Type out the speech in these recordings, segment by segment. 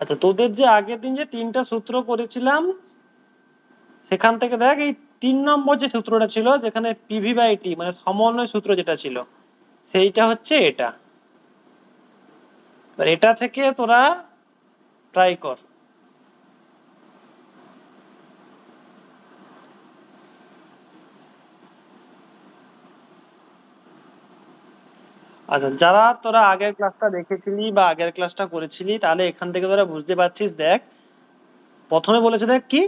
আচ্ছা তোদের যে আগের দিন যে তিনটা সূত্র করেছিলাম, সেখান থেকে দেখ, এই তিন নম্বর যে সূত্রটা ছিল, যেখানে পিভি বাই টি মানে সমন্বয় সূত্র যেটা ছিল, সেইটা হচ্ছে এটা। এটা থেকে তোরা ট্রাই কর। আচ্ছা যারা তোরা আগের ক্লাসটা দেখেছিলি বা আগের ক্লাসটা করেছিলি, তাহলে এখান থেকে তোরা বুঝতে পারছিস, দেখ, প্রথমে বলেছে দেখ কি?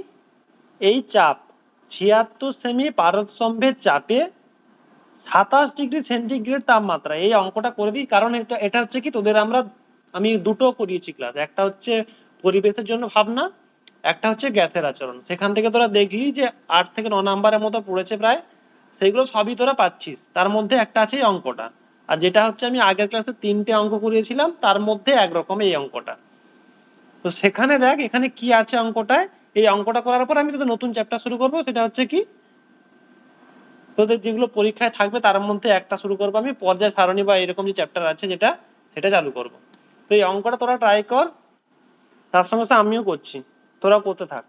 এই চাপ, ছিয়াত্তর সেমি পারস্তম্ভের চাপে সাতাশ ডিগ্রি সেন্টিগ্রেড তাপমাত্রা, এই অঙ্কটা করে দিই, কারণ এটা এটা হচ্ছে কি, তোদের আমরা, আমি দুটো করিয়েছি ক্লাস একটা হচ্ছে পরিবেশের জন্য ভাবনা, একটা হচ্ছে গ্যাসের আচরণ। সেখান থেকে তোরা দেখলি যে আট থেকে ন নাম্বারের মতো পড়েছে প্রায়, সেগুলো সবই তোরা পাচ্ছিস, তার মধ্যে একটা আছে এই অঙ্কটা। আর যেটা হচ্ছে আমি আগের ক্লাসে তিনটে অঙ্ক করিয়েছিলাম, তার মধ্যে একরকম এই অঙ্কটা। তো সেখানে দেখ, এখানে কি আছে অঙ্কটায়? এই অঙ্কটা করার পর আমি তোদের নতুন চ্যাপ্টার শুরু করব, সেটা হচ্ছে কি? তোদের যেগুলো পরীক্ষায় থাকবে, তার মধ্যে একটা শুরু করব আমি, পর্যায় সারণী বা এরকম যে চ্যাপ্টার আছে যেটা, সেটা চালু করব। তো এই অঙ্কটা তোরা ট্রাই কর, তার সঙ্গে সঙ্গে আমিও করছি তোরা করতে থাক।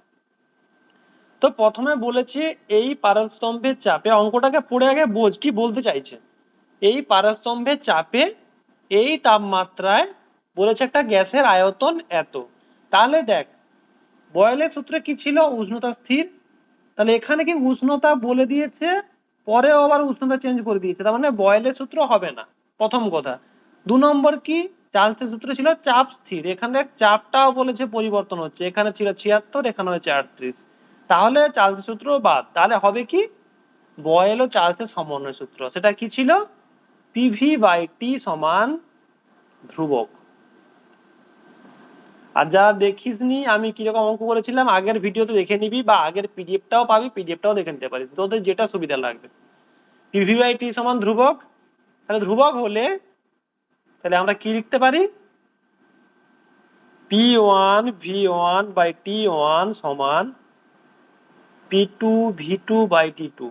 তো প্রথমে বলেছি, এই পারস্তম্ভের চাপে অঙ্কটাকে পড়ে আগে বোঝ, কি বলতে চাইছে? এই পারস্তম্ভের চাপে এই তাপমাত্রায় বলেছে একটা গ্যাসের আয়তন এত। তাহলে দেখ, বয়েলের সূত্রে কি ছিল? উষ্ণতা স্থির। তাহলে এখানে কি উষ্ণতা বলে দিয়েছে? পরেও আবার উষ্ণতা চেঞ্জ করে দিয়েছে। তার মানে বয়েলের সূত্র হবে না। প্রথম কথা। দু নম্বর কি? চার্লসের সূত্র ছিল চাপ স্থির। এখানে চাপটাও বলেছে পরিবর্তন হচ্ছে। এখানে ছিল ছিয়াত্তর, এখানে হচ্ছে আটত্রিশ। তাহলে চার্লসের সূত্র বাদ। তাহলে হবে কি? বয়েল ও চার্লসের সমন্বয় সূত্র। সেটা কি ছিল? পিভি বাই টি সমান ধ্রুবক। আর যারা দেখিসনি, আমি কীরকম অঙ্ক করেছিলাম, আগের ভিডিওতে দেখে নিবি বা আগের পিডিএফটাও পাবি পিডিএফটাও দেখে নিতে পারিস। তোদের যেটা সুবিধা লাগবে। পিভি বাই টি সমান ধ্রুবক। তাহলে ধ্রুবক হলে, তাহলে আমরা কি লিখতে পারি? P one V one by T one সমান P two V two by T two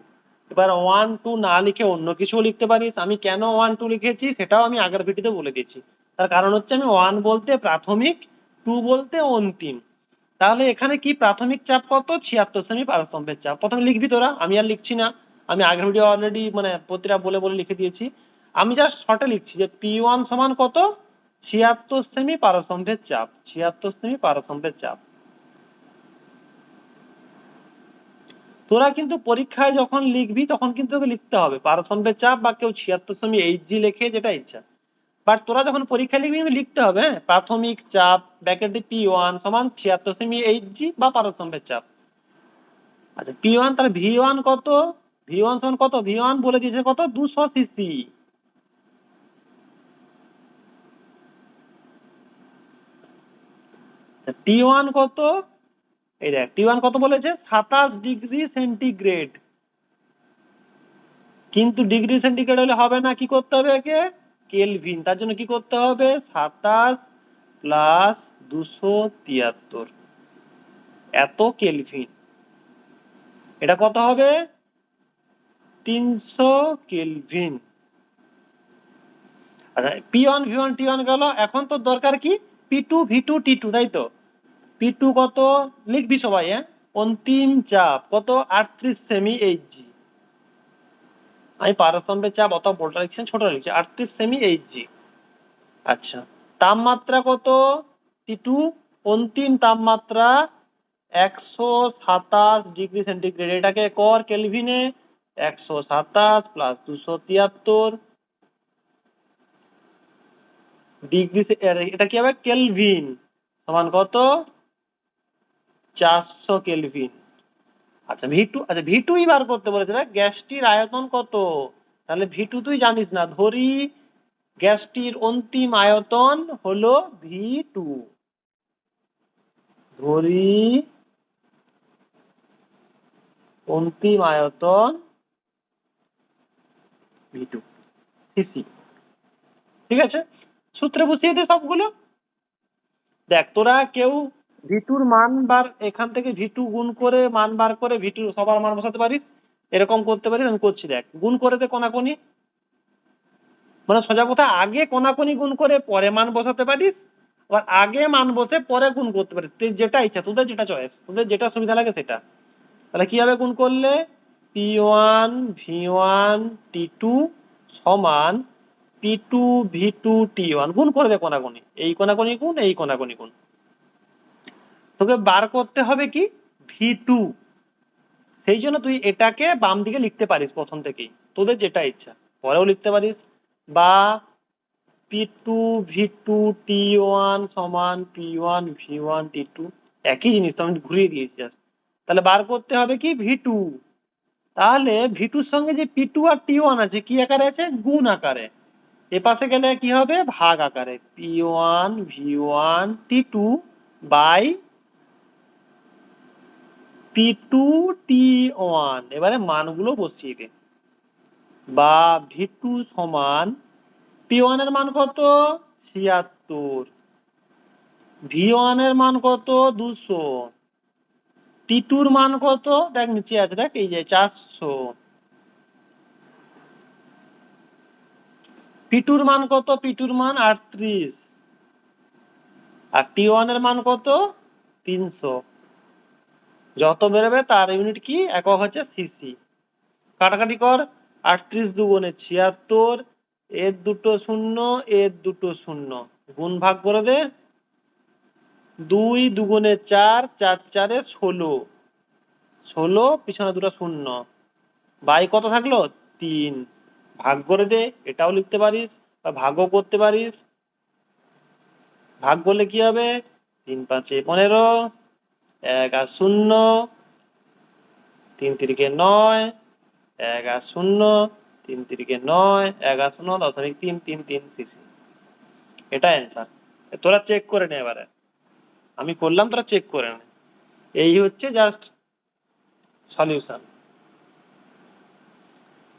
এবার ওয়ান টু না লিখে অন্য কিছুও লিখতে পারিস। আমি কেন ওয়ান টু লিখেছি সেটাও আমি আগের ভিডিওতে বলে দিয়েছি। তার কারণ হচ্ছে আমি ওয়ান বলতে প্রাথমিক টু বলতে অন্তিম। তাহলে এখানে কি প্রাথমিক চাপ কত? ছিয়াত্তর সেমি পারস্তম্ভের চাপ। প্রথমে লিখবি তোরা, আমি আর লিখছি না। আমি আগের ভিডিও অলরেডি মানে প্রতিটা বলে বলে লিখে দিয়েছি। আমি জাস্ট শর্টে লিখছি যে পি ওয়ান সমান কত? ছিয়াত্তর সেমি পারস্তম্ভের চাপ। ছিয়াত্তর সেমি পারস্তম্ভের চাপ। তোরা কিন্তু পরীক্ষায় যখন লিখবি, তখন কিন্তু তোকে লিখতে হবে। পারস্তম্ভের চাপ বা কেউ ছিয়াত্তর সেমি এইচ জি লেখে যেটা ইচ্ছা। বাট তোরা যখন পরীক্ষায় লিখবি, কিন্তু লিখতে হবে হ্যাঁ? প্রাথমিক চাপ ব্যাকেটে পি ওয়ান সমান ছিয়াত্তর সেমি এইচ জি বা পারস্তম্ভের চাপ। আচ্ছা পি ওয়ান তাহলে ভি ওয়ান কত? ভি ওয়ান সমান কত? ভি ওয়ান বলে দিয়েছে কত? দুশো সিসি টি ওয়ান কত? এই দেখ টি ওয়ান কত বলেছে? সাতাশ ডিগ্রি সেন্টিগ্রেড। কিন্তু ডিগ্রি সেন্টিগ্রেড হলে হবে না, কি করতে হবে একে? কেলভিন। তার জন্য কি করতে হবে? সাতাশ প্লাস দুশো তিয়াত্তর। এত কেলভিন। এটা কত হবে? তিনশো কেলভিন। আচ্ছা P one V one T one গেল। এখন তোর দরকার কি? P two V two T two তাই তো? পি টু কত? লিখবি সবাই হ্যাঁ? অন্তিম চাপ, কত? আটত্রিশ সেমি এইচ জি আমি পারস্তম্ভের চাপ অত বড়টা লিখছি ছোট লিখছি, আটত্রিশ সেমি এইচ জি আচ্ছা তাপমাত্রা কত? টি টু অন্তিম তাপমাত্রা একশো সাতাশ ডিগ্রি সেন্টিগ্রেড। এটাকে কর কেলভিনে, একশো সাতাশ প্লাস দুশো তিয়াত্তর ডিগ্রি এটা কি হবে? কেলভিন সমান কত? চারশো কেলভিন। আচ্ছা ভি টু আচ্ছা ভি টুই বার করতে বলেছে, দেখ, গ্যাসটির আয়তন কত? তাহলে ভি টু তুই জানিস না, ধরি গ্যাসটির অন্তিম আয়তন হলো ভি টু ধরি অন্তিম আয়তন ভি টু সিসি ঠিক আছে? সূত্রে বসিয়ে দে সবগুলো। দেখ, তোরা কেউ ভিটুর মান বার, এখান থেকে ভিটু গুণ করে মান বার করে ভিটু সবার মান বসাতে পারিস এরকম করতে পারিস আমি করছি, দেখ। গুণ করে দে কোনাকুনি। মানে সোজা কথা, আগে কোনাকুনি গুণ করে পরে মান বসাতে পারিস আবার আগে মান বসে পরে গুণ করতে পারিস তুই যেটা ইচ্ছা, তোদের যেটা চয়েস তোদের যেটা সুবিধা লাগে সেটা। তাহলে কি হবে গুণ করলে? P one V one T two সমান P two V two T one. গুণ করে দে কোনাগুনি এই কোনাগুনি গুণ, এই কোনাগুনি গুণ। তোকে বার করতে হবে কি? ভি টু সেই জন্য তুই এটাকে বাম দিকে লিখতে পারিস প্রথম থেকেই। তোদের যেটা ইচ্ছা। পরেও লিখতে পারিস। বা P two V two T one সমান P one V one T two একই জিনিস তো আমি ঘুরিয়ে দিয়েছি। তাহলে বার করতে হবে কি? ভি টু তাহলে ভি টুর সঙ্গে যে পি টু আর টি ওয়ান আছে, কি আকারে আছে? গুণ আকারে। এ পাশে গেলে কি হবে? ভাগ আকারে। P one V one T two by P two T one এবারে মানগুলো বসিয়ে দে বা ভি টু সমান পি ওয়ানের মান কত? ছিয়াত্তর। ভি ওয়ানের মান কত? দুশো। টি টুর মান কত? দেখ, নিচে আছে, দেখ, এই যে চারশো। পি টুর মান কত? পি টুর মান আটত্রিশ। আর টি ওয়ানের মান কত? তিনশো। যত বেরোবে তার ইউনিট কি? একক হচ্ছে সিসি কাটাকাটি কর, আটত্রিশ দুগুণে ছিয়াত্তর, এর দুটো শূন্য, এর দুটো শূন্য। গুণ ভাগ করে দে, দুই দুগুণে চার চার চারে ষোলো। ষোলো, পিছনে দুটো শূন্য। বাই কত থাকল? তিন। ভাগ করে দে, এটাও লিখতে পারিস বা ভাগও করতে পারিস। ভাগ করলে কি হবে? তিন পাঁচে পনেরো। এক আর শূন্য, তিন তিরিকে নয়, এক আর শূন্য, তিন তিরিকে নয়, এক আর শূন্য, দশমিক তিন তিন তিন সিসি এটা অ্যান্সার তোরা চেক করে নে এবারে। আমি করলাম, তোরা চেক করে নে। এই হচ্ছে জাস্ট সলিউশন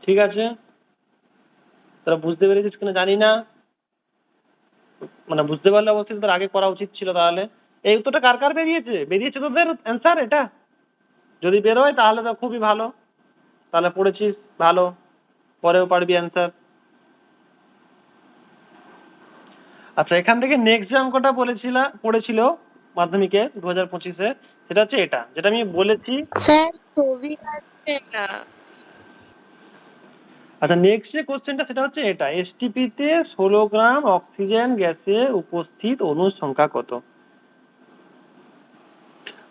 ঠিক আছে? তোরা বুঝতে পেরেছিস কিনা জানি না। মানে বুঝতে পারলে অবশ্যই তোর আগে করা উচিত ছিল তাহলে। এই উত্তরটা কার কার বেরিয়েছে? বেরিয়েছে তোদের অ্যান্সার এটা? যদি বেরোয় তাহলে তো খুবই ভালো। তাহলে পড়েছিস ভালো। পরেও পারবি অ্যান্সার আচ্ছা এখান থেকে নেক্সট যে অঙ্কটা বলেছিল পড়েছিল মাধ্যমিকে দু হাজার পঁচিশে সেটা হচ্ছে এটা যেটা আমি বলেছি। স্যার ছবি আসছে না আচ্ছা নেক্সট যে কোশ্চেনটা সেটা হচ্ছে এটা। এসটিপিতে ষোলো গ্রাম অক্সিজেন গ্যাসে উপস্থিত অণুর সংখ্যা কত?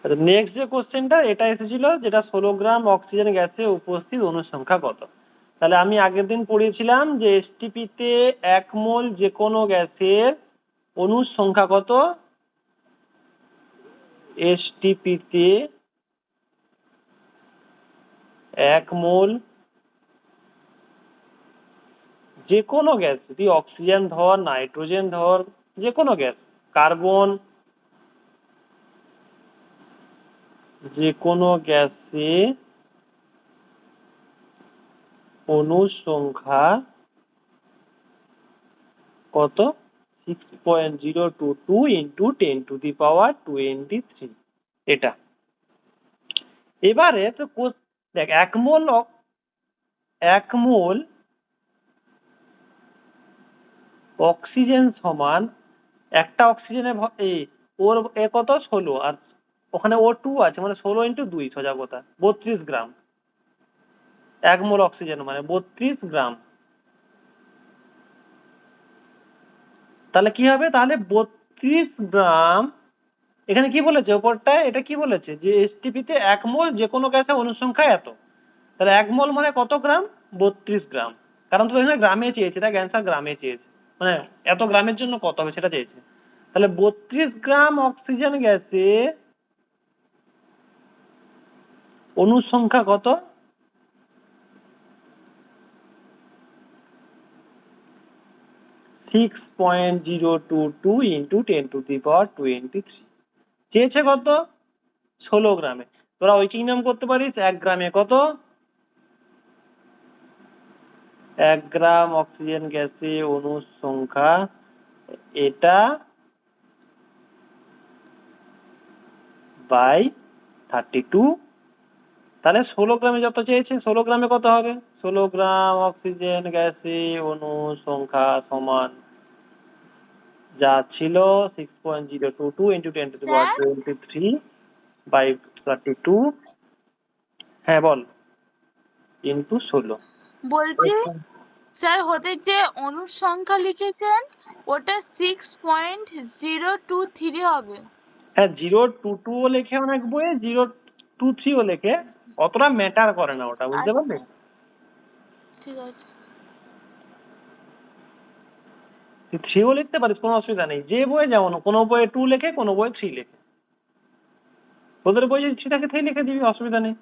আচ্ছা নেক্সট যে কোশ্চেনটা এটা এসেছিল যেটা ষোলো গ্রাম অক্সিজেন গ্যাসে উপস্থিত অনুসংখ্যা কত? তাহলে আমি আগের দিন পড়িয়েছিলাম যে এসটিপিতে এক মোল যে কোনো গ্যাসের অণুর সংখ্যা কত এসটিপিতে এক মোল যে কোনো গ্যাস, যদি অক্সিজেন ধর নাইট্রোজেন ধর যে কোনো গ্যাস কার্বন যে কোনো গ্যাসে অণুর সংখ্যা কত? Six point zero two two into ten to the power twenty three এটা। এবারে তো দেখ, এক মোল এক মোল অক্সিজেন সমান একটা অক্সিজেনের এই ওর এ কত? ষোলো। আর ওখানে ও টু আছে মানে ষোলো ইন্টু দুই সোজা কথা বত্রিশ গ্রাম। এক মোল অক্সিজেন মানে বত্রিশ গ্রাম। তাহলে কি হবে? তাহলে বত্রিশ গ্রাম, এখানে কি বলেছে? ওপরটায় এটা কি বলেছে? যে এসটিপিতে এক মোল যে কোনো গ্যাসের অনুসংখ্যা এত। তাহলে এক মোল মানে কত গ্রাম? বত্রিশ গ্রাম। কারণ তো এখানে গ্রামে চেয়েছে তাই অ্যান্সার গ্রামে চেয়েছে। মানে এত গ্রামের জন্য কত হবে সেটা চেয়েছে। তাহলে বত্রিশ গ্রাম অক্সিজেন গ্যাসে অণুর সংখ্যা কত? Six point zero two two into ten to the power twenty three চেয়েছে কত? ষোলো গ্রামে। তোরা ওইটিং নাম করতে পারিস, এক গ্রামে কত? এক গ্রাম অক্সিজেন গ্যাসে অণুর সংখ্যা এটা বাই থার্টি টু তাহলে ষোলো গ্রামে যত চেয়েছে ষোলো গ্রামে কত হবে? ষোলো গ্রাম অক্সিজেন গ্যাসে অণু সংখ্যা সমান যা ছিল six point zero two two into ten to twenty three by thirty two হ্যাঁ বল। ইন্টু ষোলো। বলছি স্যার হতে যে অনুসংখ্যা লিখেছেন ওটা six point zero two three হবে। হ্যাঁ জিরো টু টু ও লেখে অনেক বইয়ে জিরো টু থ্রি ও লেখে। অতটা ম্যাটার করে না ওটা বুঝতে পারলে? ঠিক আছে। তুই থ্রিও লিখতে পারিস কোনো অসুবিধা নেই। যে বইয়ে যেমন কোনো বইয়ে টু লেখে কোনো বইয়ে থ্রি লেখে। ওদের বই যদি থ্রি থাকে থ্রি লিখে দিবি অসুবিধা নেই।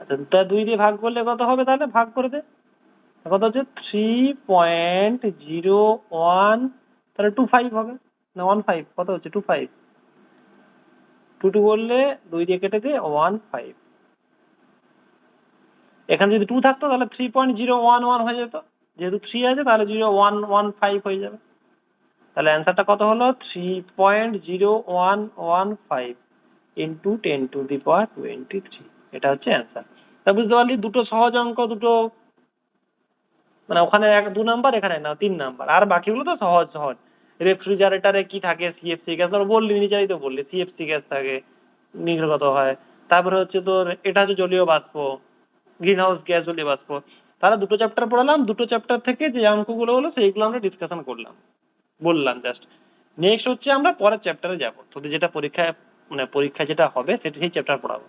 আচ্ছা তা দুই দিয়ে ভাগ করলে কত হবে তাহলে? ভাগ করে দে। কত হচ্ছে থ্রি পয়েন্ট জিরো ওয়ান তাহলে টু ফাইভ হবে। না ওয়ান ফাইভ কত হচ্ছে? টু ফাইভ টু টু করলে দুই দিয়ে কেটে দিয়ে ওয়ান ফাইভ এখানে যদি টু থাকতো, তাহলে three point zero one one হয়ে যেত। যেহেতু থ্রি আছে, তাহলে জিরো ওয়ান ওয়ান ফাইভ হয়ে যাবে। তাহলে অ্যান্সারটা কত হলো? Three point zero one one five into ten to the power twenty three এটা হচ্ছে অ্যান্সার তা বুঝতে পারলি, দুটো সহজ অঙ্ক, দুটো মানে ওখানে এক, দু নাম্বার এখানে না, তিন নাম্বার আর বাকিগুলো তো সহজ সহজ। রেফ্রিজারেটারে কি থাকে? সিএফসি গ্যাস তোর বললি, নিজেরাই তো বললি সিএফসি গ্যাস থাকে, নির্গত হয়। তারপরে হচ্ছে তোর, এটা হচ্ছে জলীয় বাষ্প গ্রিন হাউস গ্যাস জলীয় বাষ্প। তাহলে দুটো চ্যাপ্টার পড়ালাম, দুটো চ্যাপ্টার থেকে যে অঙ্কগুলো হলো, সেইগুলো আমরা ডিসকাশন করলাম। বললাম জাস্ট নেক্সট হচ্ছে আমরা পরের চ্যাপ্টারে যাব। তোদের যেটা পরীক্ষায় মানে পরীক্ষা যেটা হবে, সেটা সেই চ্যাপ্টার পড়াবো।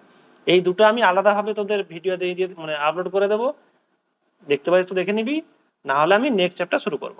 এই দুটো আমি আলাদাভাবে তোদের ভিডিও দিয়ে দিয়ে মানে আপলোড করে দেবো। দেখতে পারিস তো, দেখে নিবি। না হলে আমি নেক্সট চ্যাপ্টার শুরু করব।